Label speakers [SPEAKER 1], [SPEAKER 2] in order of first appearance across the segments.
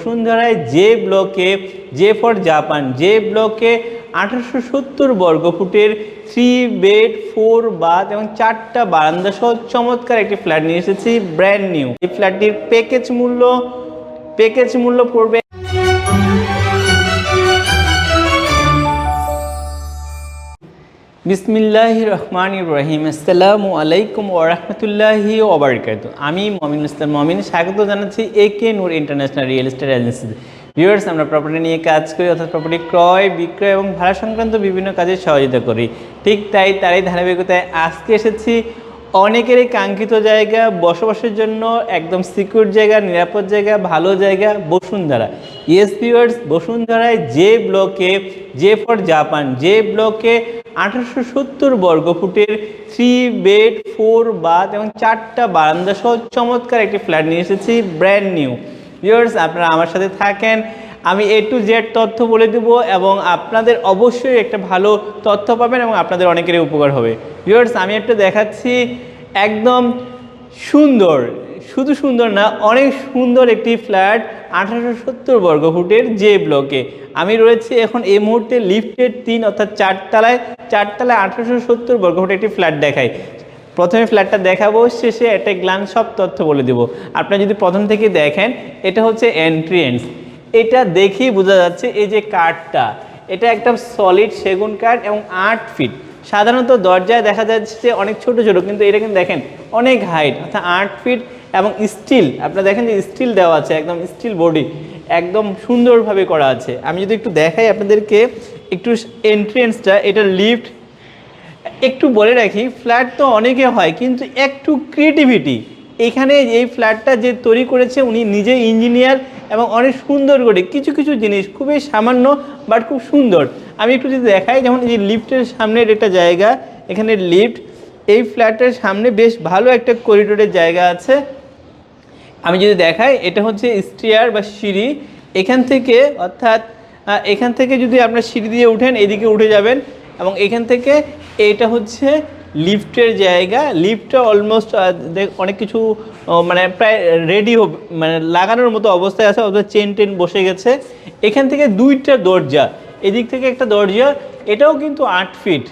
[SPEAKER 1] বসুন্ধরায় যে ব্লকে, যে ফর জাপান, যে ব্লকে আঠারোশো সত্তর বর্গ ফুটের থ্রি বেড ফোর বাথ এবং চারটা বারান্দা সহ চমৎকার একটি ফ্ল্যাট নিয়ে এসেছি ব্র্যান্ড নিউ এই ফ্ল্যাটটির প্যাকেজ মূল্য প্যাকেজ মূল্য পড়বে বিসমিল্লাহ রহমান রহিম। আসসালামু আলাইকুম ওরহমতুল্লাহি ওবরকাত আমি মমিন ইসলাম মমিন। স্বাগত জানাচ্ছি A K Noor international real estate agency viewers আমরা প্রপার্টি নিয়ে কাজ করি, অর্থাৎ প্রপার্টি ক্রয়, বিক্রয় এবং ভাড়া সংক্রান্ত বিভিন্ন কাজে সহযোগিতা করি। ঠিক তাই, তারই ধারাবাহিকতায় আজকে এসেছি অনেকেরই কাঙ্ক্ষিত জায়গা, বসবাসের জন্য একদম সিকিউর জায়গা, নিরাপদ জায়গা, ভালো জায়গা, বসুন্ধরা। ইয়েস ভিউয়ার্স বসুন্ধরায় যে ব্লকে যে ফর জাপান যে ব্লকে আঠারোশো সত্তর বর্গফুটের থ্রি বেড ফোর বাথ এবং চারটা বারান্দা সহ চমৎকার একটি ফ্ল্যাট নিয়ে এসেছি ব্র্যান্ড নিউ ভিউয়ার্স আপনারা আমার সাথে থাকেন। আমি এ টু জেড তথ্য বলে দেব এবং আপনাদের অবশ্যই একটা ভালো তথ্য পাবেন এবং আপনাদের অনেকেরই উপকার হবে। ভিউয়ার্স আমি একটা দেখাচ্ছি একদম সুন্দর, শুধু সুন্দর না, অনেক সুন্দর একটি ফ্ল্যাট আঠারোশো সত্তর বর্গফুটের যে ব্লকে আমি রয়েছি এখন এই মুহূর্তে লিফটের তিন অর্থাৎ চারতলায় চারতলায় আঠারোশো সত্তর বর্গফুটের একটি ফ্ল্যাট দেখায় প্রথমে ফ্ল্যাটটা দেখাবো, শেষে একটা গ্লান সব তথ্য বলে দেবো। আপনারা যদি প্রথম থেকে দেখেন, এটা হচ্ছে এন্ট্রিয়েন্স এটা দেখেই বোঝা যাচ্ছে এই যে কাঠটা এটা একটা সলিড সেগুন কাঠ এবং আট ফিট সাধারণত দরজায় দেখা যাচ্ছে অনেক ছোট ছোট, কিন্তু এটা কিন্তু দেখেন অনেক হাইট অর্থাৎ আট ফিট এবং স্টিল আপনারা দেখেন যে স্টিল দেওয়া আছে, একদম স্টিল বডি একদম সুন্দরভাবে করা আছে। আমি যদি একটু দেখাই আপনাদেরকে, একটু এন্ট্রেন্সটা এটা লিফট একটু বলে রাখি ফ্ল্যাট তো অনেকে হয়, কিন্তু একটু ক্রিয়েটিভিটি এখানে এই ফ্ল্যাটটা যে তৈরি করেছে, উনি নিজে ইঞ্জিনিয়ার এবং অনেক সুন্দর করে, কিছু কিছু জিনিস খুবই সামান্য বাট খুব সুন্দর। আমি একটু যদি দেখাই, যেমন এই লিফটের সামনের একটা জায়গা, এখানে লিফট এই ফ্ল্যাটের সামনে বেশ ভালো একটা করিডোরের জায়গা আছে। আমি যদি দেখাই, এটা হচ্ছে স্টিয়ার বা সিঁড়ি। এখান থেকে, অর্থাৎ এখান থেকে যদি আপনার সিঁড়ি দিয়ে উঠেন, এদিকে উঠে যাবেন এবং এখান থেকে এটা হচ্ছে লিফটের জায়গা। লিফটটা অলমোস্ট অনেক কিছু মানে প্রায় রেডি হবে মানে লাগানোর মতো অবস্থায় আছে অর্থাৎ চেন টেন বসে গেছে। এখান থেকে দুইটা দরজা, এদিক থেকে একটা দরজা। এটাও কিন্তু আট ফিট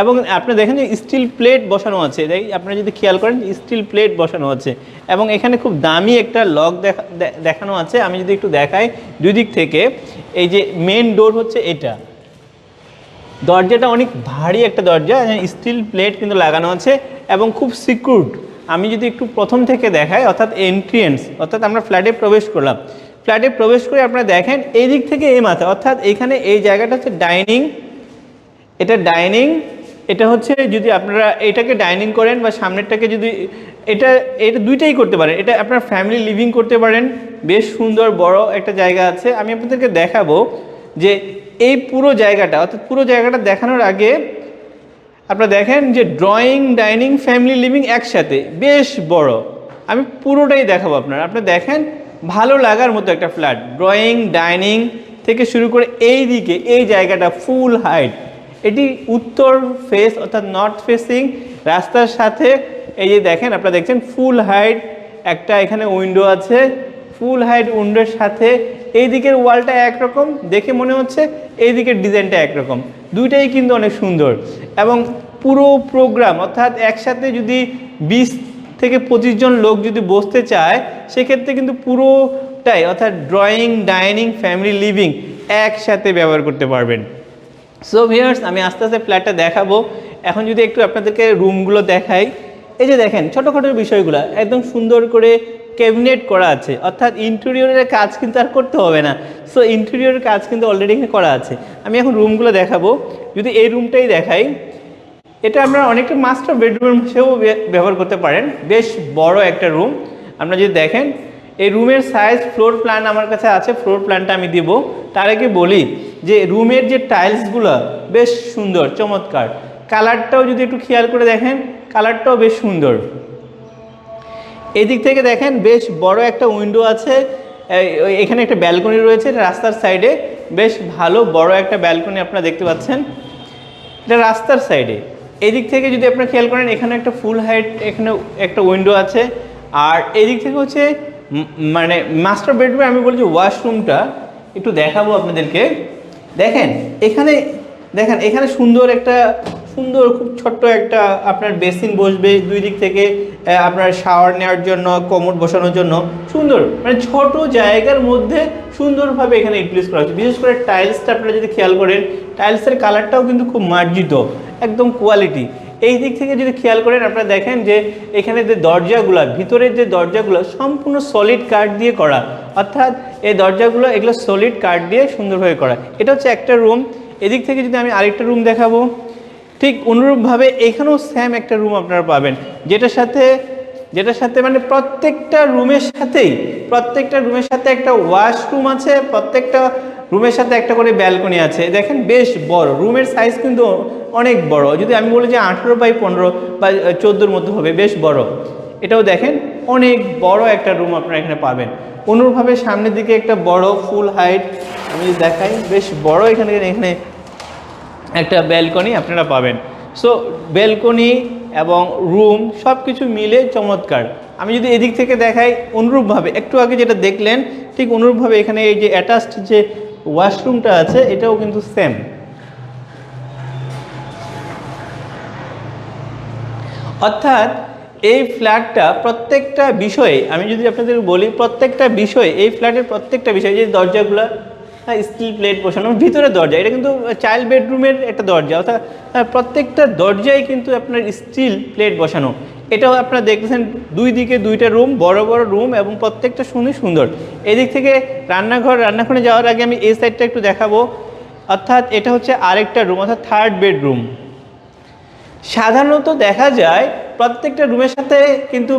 [SPEAKER 1] এবং আপনি দেখেন যে স্টিল প্লেট বসানো আছে। তাই আপনারা যদি খেয়াল করেন স্টিল প্লেট বসানো আছে। এবং এখানে খুব দামি একটা লক দেখা দেখানো আছে। আমি যদি একটু দেখাই, দুই দিক থেকে, এই যে মেন ডোর হচ্ছে এটা। দরজাটা অনেক ভারী একটা দরজা স্টিল প্লেট কিন্তু লাগানো আছে এবং খুব সিকিউরড আমি যদি একটু প্রথম থেকে দেখাই, অর্থাৎ এন্ট্রিয়েন্স অর্থাৎ আমরা ফ্ল্যাটে প্রবেশ করলাম। ফ্ল্যাটে প্রবেশ করে আপনারা দেখেন, এই দিক থেকে এই মাথা, অর্থাৎ এখানে এই জায়গাটা হচ্ছে ডাইনিং এটা ডাইনিং এটা হচ্ছে যদি আপনারা এটাকে ডাইনিং করেন বা সামনেরটাকে যদি, এটা এটা দুইটাই করতে পারেন। এটা আপনার ফ্যামিলি লিভিং করতে পারেন। বেশ সুন্দর, বড় একটা জায়গা আছে। আমি আপনাদেরকে দেখাবো যে এই পুরো জায়গাটা, অর্থাৎ পুরো জায়গাটা দেখানোর আগে আপনারা দেখেন যে ড্রয়িং ডাইনিং ফ্যামিলি লিভিং একসাথে, বেশ বড়। আমি পুরোটাই দেখাবো আপনার। আপনারা দেখেন, ভালো লাগার মতো একটা ফ্ল্যাট ড্রয়িং ডাইনিং থেকে শুরু করে এই দিকে এই জায়গাটা ফুল হাইট এটি উত্তর ফেস অর্থাৎ নর্থ ফেসিং রাস্তার সাথে এই যে দেখেন, আপনারা দেখছেন ফুল হাইট একটা এখানে উইন্ডো আছে। ফুল হাইট উইন্ডোর সাথে এই দিকের ওয়ালটা একরকম, দেখে মনে হচ্ছে এই দিকের ডিজাইনটা একরকম। দুইটাই কিন্তু অনেক সুন্দর। এবং পুরো প্রোগ্রাম অর্থাৎ একসাথে যদি বিশ থেকে পঁচিশ জন লোক যদি বসতে চায়, সেক্ষেত্রে কিন্তু পুরোটাই, অর্থাৎ ড্রয়িং ডাইনিং ফ্যামিলি লিভিং একসাথে ব্যবহার করতে পারবেন। সো ভিউয়ার্স আমি আস্তে আস্তে ফ্ল্যাটটা দেখাবো। এখন যদি একটু আপনাদেরকে রুমগুলো দেখাই, এই যে দেখেন, ছোটোখাটো বিষয়গুলো, একদম সুন্দর করে ক্যাবিনেট করা আছে। অর্থাৎ ইন্টেরিয়রের কাজ কিন্তু আর করতে হবে না। সো ইন্টেরিয়রের কাজ কিন্তু অলরেডি এখানে করা আছে। আমি এখন রুমগুলো দেখাবো। যদি এই রুমটাই দেখাই, এটা আমরা অনেকটা মাস্টার বেডরুম হিসেবেও ব্যবহার করতে পারেন। বেশ বড় একটা রুম আপনারা যদি দেখেন, এই রুমের সাইজ ফ্লোর প্ল্যান আমার কাছে আছে। ফ্লোর প্ল্যানটা আমি দিব। তার আগে বলি যে রুমের যে টাইলসগুলো বেশ সুন্দর, চমৎকার। কালারটাও যদি একটু খেয়াল করে দেখেন, কালারটাও বেশ সুন্দর। এদিক থেকে দেখেন বেশ বড় একটা উইন্ডো আছে এখানে একটা ব্যালকনি রয়েছে রাস্তার সাইডে। বেশ ভালো বড় একটা ব্যালকনি আপনারা দেখতে পাচ্ছেন। এটা রাস্তার সাইডে। এদিক থেকে যদি আপনারা খেয়াল করেন, এখানে একটা ফুল হাইট, এখানে একটা উইন্ডো আছে। আর এদিক থেকে হচ্ছে মানে মাস্টার বেডরুমে আমি বলছি ওয়াশরুমটা। একটু দেখাবো আপনাদেরকে। দেখেন, এখানে দেখেন, এখানে সুন্দর একটা, সুন্দর, খুব ছোট্ট একটা আপনার বেসিন বসবে দুই দিক থেকে আপনার শাওয়ার নেওয়ার জন্য, কোমর বসানোর জন্য। সুন্দর মানে ছোট জায়গার মধ্যে সুন্দরভাবে এখানে ইউটিলাইজ করা হচ্ছে বিশেষ করে টাইলসটা আপনারা যদি খেয়াল করেন টাইলসের কালারটাও কিন্তু খুব মার্জিত, একদম কোয়ালিটি এই দিক থেকে যদি খেয়াল করেন, আপনারা দেখেন যে এখানে যে দরজাগুলো, ভিতরের যে দরজাগুলো সম্পূর্ণ সলিড কাঠ দিয়ে করা। অর্থাৎ এই দরজাগুলো, এগুলো সলিড কাঠ দিয়ে সুন্দরভাবে করা। এটা হচ্ছে একটা রুম এদিক থেকে যদি আমি আরেকটা রুম দেখাবো, ঠিক অনুরূপভাবে এখানেও স্যাম একটা রুম আপনারা পাবেন। যেটার সাথে যেটার সাথে মানে প্রত্যেকটা রুমের সাথেই, প্রত্যেকটা রুমের সাথে একটা ওয়াশরুম আছে, প্রত্যেকটা রুমের সাথে একটা করে ব্যালকনি আছে। দেখেন বেশ বড়। রুমের সাইজ কিন্তু অনেক বড়। যদি আমি বলি যে আঠেরো বাই পনেরো বা চোদ্দোর মধ্যে হবে, বেশ বড়। এটাও দেখেন, অনেক বড় একটা রুম আপনারা এখানে পাবেন। অনুরূপভাবে সামনের দিকে একটা বড় ফুল হাইট আমি দেখাই, বেশ বড় এখানে এখানে একটা ব্যালকনি আপনারা পাবেন। সো ব্যালকনি এবং রুম সব কিছু মিলে চমৎকার। আমি যদি এদিক থেকে দেখাই, অনুরূপভাবে, একটু আগে যেটা দেখলেন, ঠিক অনুরূপভাবে এখানে এই যে অ্যাটাচড যে ওয়াশরুমটা আছে, এটাও কিন্তু সেম অর্থাৎ এই ফ্ল্যাটটা প্রত্যেকটা বিষয়ে আমি যদি আপনাদের বলি প্রত্যেকটা বিষয়ে এই ফ্ল্যাটের প্রত্যেকটা বিষয় যে দরজাগুলো স্টিল প্লেট বসানো ভিতরে দরজা এটা কিন্তু চাইল্ড বেডরুমের একটা দরজা অর্থাৎ আহ, প্রত্যেকটা দরজায় কিন্তু আপনার স্টিল প্লেট বসানো। এটাও আপনারা দেখতেছেন দুই দিকে দুইটা রুম বড় বড় রুম এবং প্রত্যেকটা সুন্দর সুন্দর। এদিক থেকে রান্নাঘর রান্নাঘরে যাওয়ার আগে আমি এই সাইডটা একটু দেখাবো। অর্থাৎ এটা হচ্ছে আরেকটা রুম অর্থাৎ থার্ড বেডরুম সাধারণত দেখা যায় প্রত্যেকটা রুমের সাথে কিন্তু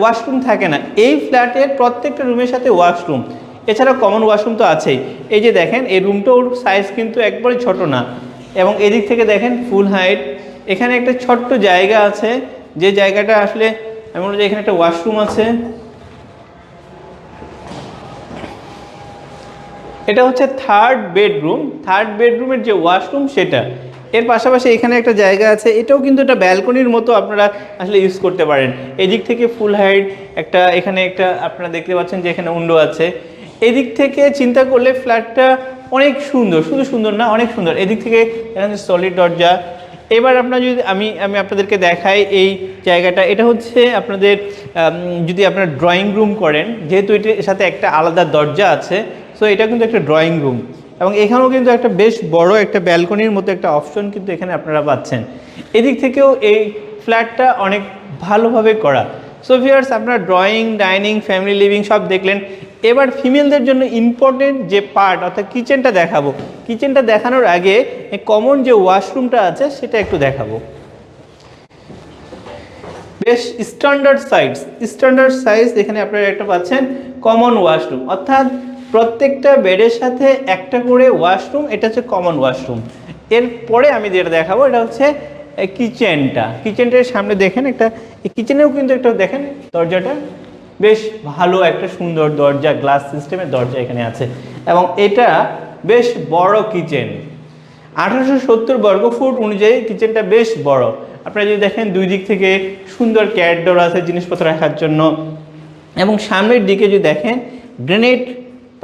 [SPEAKER 1] ওয়াশরুম থাকে না। এই ফ্ল্যাটের প্রত্যেকটা রুমের সাথে ওয়াশরুম এছাড়া কমন ওয়াশরুম তো আছেই। এই যে দেখেন, এই রুমটার সাইজ কিন্তু একবারে ছোট না। এবং এদিক থেকে দেখেন ফুল হাইট এখানে একটা ছোট্ট জায়গা আছে। যে জায়গাটা আসলে আমি যে এখানে একটা ওয়াশরুম আছে। এটা হচ্ছে থার্ড বেডরুম থার্ড বেডরুমের যে ওয়াশরুম সেটা। এর পাশাপাশি এখানে একটা জায়গা আছে, এটাও কিন্তু একটা ব্যালকনির মতো আপনারা আসলে ইউজ করতে পারেন। এদিক থেকে ফুল হাইট একটা, এখানে একটা আপনারা দেখতে পাচ্ছেন যে এখানে উন্ডো আছে। এদিক থেকে চিন্তা করলে ফ্ল্যাটটা অনেক সুন্দর, শুধু সুন্দর না, অনেক সুন্দর। এদিক থেকে এখানে সলিড দরজা। এবার আপনার যদি, আমি আমি আপনাদেরকে দেখাই এই জায়গাটা। এটা হচ্ছে আপনাদের যদি আপনারা ড্রয়িং রুম করেন, যেহেতু এটির সাথে একটা আলাদা দরজা আছে সো এটা কিন্তু একটা ড্রয়িং রুম এবং এখানেও কিন্তু একটা বেশ বড় একটা ব্যালকনির মতো একটা অপশন কিন্তু এখানে আপনারা পাচ্ছেন। এদিক থেকেও এই ফ্ল্যাটটা অনেক ভালোভাবে করা। সো ভিয়ার্স আপনার ড্রয়িং ডাইনিং ফ্যামিলি লিভিং সব দেখলেন। এবার ফিমেলদের জন্য ইম্পর্টেন্ট যে পার্ট অর্থাৎ কিচেনটা দেখাবো। কিচেনটা দেখানোর আগে কমন যে ওয়াশরুমটা আছে, সেটা একটু দেখাবো। বেশ স্ট্যান্ডার্ড সাইজ স্ট্যান্ডার্ড সাইজ এখানে আপনারা একটা পাচ্ছেন কমন ওয়াশরুম অর্থাৎ প্রত্যেকটা বেডের সাথে একটা করে ওয়াশরুম এটা হচ্ছে কমন ওয়াশরুম এরপরে আমি যেটা দেখাবো, এটা হচ্ছে কিচেনটা কিচেনটার সামনে দেখেন একটা কিচেনেও কিন্তু একটা, দেখেন দরজাটা, বেশ ভালো একটা সুন্দর দরজা গ্লাস সিস্টেমের দরজা এখানে আছে। এবং এটা বেশ বড় কিচেন আঠারোশো সত্তর বর্গ ফুট অনুযায়ী কিচেনটা বেশ বড়। আপনারা যদি দেখেন, দুই দিক থেকে সুন্দর ক্যারডোর আছে জিনিসপত্র রাখার জন্য। এবং সামনের দিকে যদি দেখেন গ্রেনেড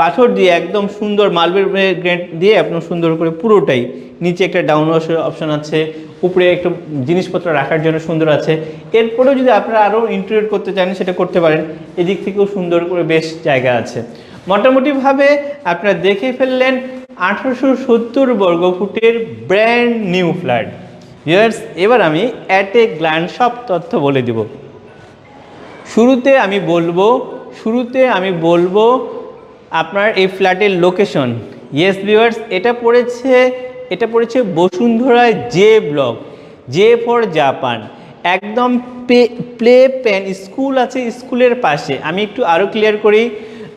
[SPEAKER 1] পাথর দিয়ে একদম সুন্দর মার্বেল গ্রেনেড দিয়ে একদম সুন্দর করে পুরোটাই নিচে একটা ডাউন ওয়াশের অপশন আছে, উপরে একটু জিনিসপত্র রাখার জন্য সুন্দর আছে। এরপরেও যদি আপনারা আরও ইন্টারিয়র করতে চান, সেটা করতে পারেন। এদিক থেকেও সুন্দর করে বেশ জায়গা আছে। মোটামুটিভাবে আপনারা দেখে ফেললেন আঠারোশো সত্তর বর্গ ফুটের ব্র্যান্ড নিউ ফ্ল্যাট ইয়ার্স এবার আমি অ্যাট এ গ্ল্যান্ড সব তথ্য বলে দেব। শুরুতে আমি বলব, শুরুতে আমি বলব আপনার এই ফ্ল্যাটের লোকেশন ইয়েস ভিউয়ার্স এটা পড়েছে এটা পড়েছে Bashundhara J block J for Japan একদম প্লে প্যান স্কুল আছে স্কুলের পাশে। আমি একটু আরও ক্লিয়ার করি।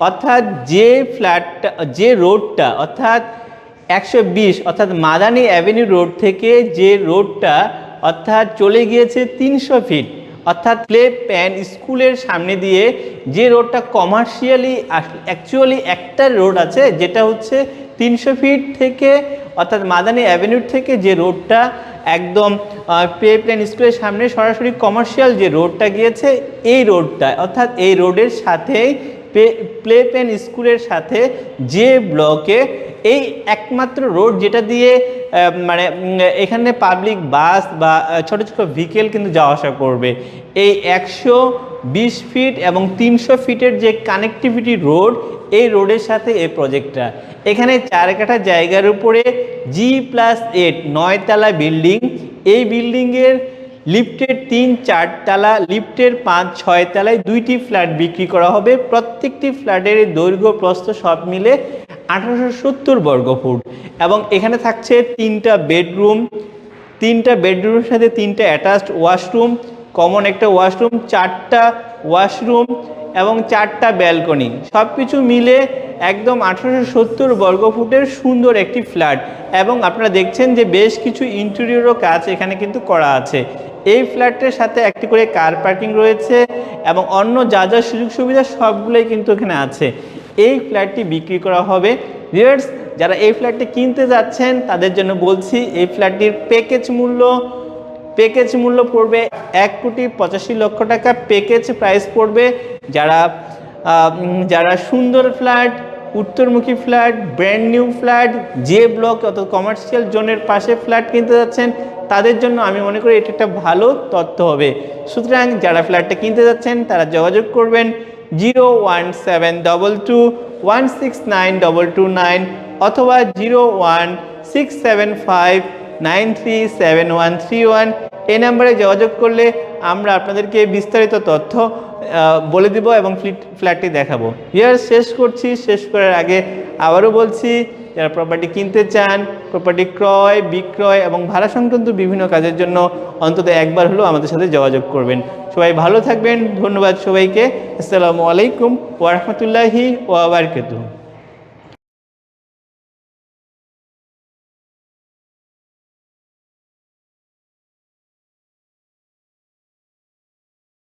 [SPEAKER 1] অর্থাৎ যে ফ্ল্যাটটা যে রোডটা অর্থাৎ একশো বিশ, অর্থাৎ মাদানি অ্যাভিনিউ রোড থেকে যে রোডটা অর্থাৎ চলে গিয়েছে তিনশো ফিট অর্থাৎ প্লে প্যান স্কুলের সামনে দিয়ে যে রোডটা কমার্শিয়ালি অ্যাকচুয়ালি একটা রোড আছে, যেটা হচ্ছে তিনশো ফিট থেকে, অর্থাৎ মাদানি অ্যাভিনিউ থেকে যে রোডটা একদম পে প্লেন স্কুলের সামনে সরাসরি কমার্শিয়াল যে রোডটা গিয়েছে, এই রোডটা অর্থাৎ এই রোডের সাথেই প্লে প্লেন স্কুলের সাথে যে ব্লকে এই একমাত্র রোড যেটা দিয়ে মানে এখানে পাবলিক বাস বা ছোট ছোট ভেহিকেল কিন্তু যাওয়া আসা করবে। এই একশো বিশ ফিট এবং তিনশো ফিটের যে কানেক্টিভিটি রোড এই রোডের সাথে এই প্রজেক্টটা এখানে চার কাঠা জায়গার উপরে জি প্লাস এইট নয়তলা বিল্ডিং এই বিল্ডিংয়ের লিফটের তিন চারতলা লিফটের পাঁচ, ছয় তলায় দুইটি ফ্ল্যাট বিক্রি করা হবে। প্রত্যেকটি ফ্ল্যাটের দৈর্ঘ্য, প্রস্থ সব মিলে আঠারোশো সত্তর বর্গ ফুট। এবং এখানে থাকছে তিনটা বেডরুম, তিনটা বেডরুমের সাথে তিনটা অ্যাটাচড ওয়াশরুম, কমন একটা ওয়াশরুম, চারটা ওয়াশরুম এবং চারটা ব্যালকনি। সব কিছু মিলে একদম আঠারোশো সত্তর বর্গ ফুটের সুন্দর একটি ফ্ল্যাট। এবং আপনারা দেখছেন যে বেশ কিছু ইন্টেরিয়রও কাজ এখানে কিন্তু করা আছে। এই ফ্ল্যাটের সাথে একটি করে কার পার্কিং রয়েছে এবং অন্য যা যা সুযোগ সুবিধা সবগুলোই কিন্তু এখানে আছে। এই ফ্ল্যাটটি বিক্রি করা হবে। ভিউয়ার্স যারা এই ফ্ল্যাটটি কিনতে যাচ্ছেন, তাদের জন্য বলছি, এই ফ্ল্যাটটির প্যাকেজ মূল্য প্যাকেজ মূল্য পড়বে এক কোটি পঁচাশি লক্ষ টাকা। প্যাকেজ প্রাইস পড়বে যারা যারা সুন্দর ফ্ল্যাট, উত্তরমুখী ফ্ল্যাট ব্র্যান্ড নিউ ফ্ল্যাট যে ব্লক অত কমার্শিয়াল জোনের পাশে ফ্ল্যাট কিনতে যাচ্ছেন, তাদের জন্য আমি মনে করি এটা একটা ভালো তথ্য হবে। সুতরাং যারা ফ্ল্যাটটা কিনতে যাচ্ছেন, তারা যোগাযোগ করবেন। Zero one seven double two one six nine double two nine অথবা zero one six seven five nine three seven one three one এই নাম্বারে যোগাযোগ করলে আমরা আপনাদেরকে বিস্তারিত তথ্য বলে দিব এবং ফ্ল্যাটটি দেখাবো। ইয়ার শেষ করছি, শেষ করার আগে আবারও বলছি যারা প্রপার্টি কিনতে চান প্রপার্টি ক্রয়, বিক্রয় এবং ভাড়া সংক্রান্ত বিভিন্ন কাজের জন্য অন্তত একবার হলেও আমাদের সাথে যোগাযোগ করবেন। সবাই ভালো থাকবেন, ধন্যবাদ সবাইকে। আসসালামু আলাইকুম ওয়ারহমতুল্লাহি ওয়াবারকাতুহ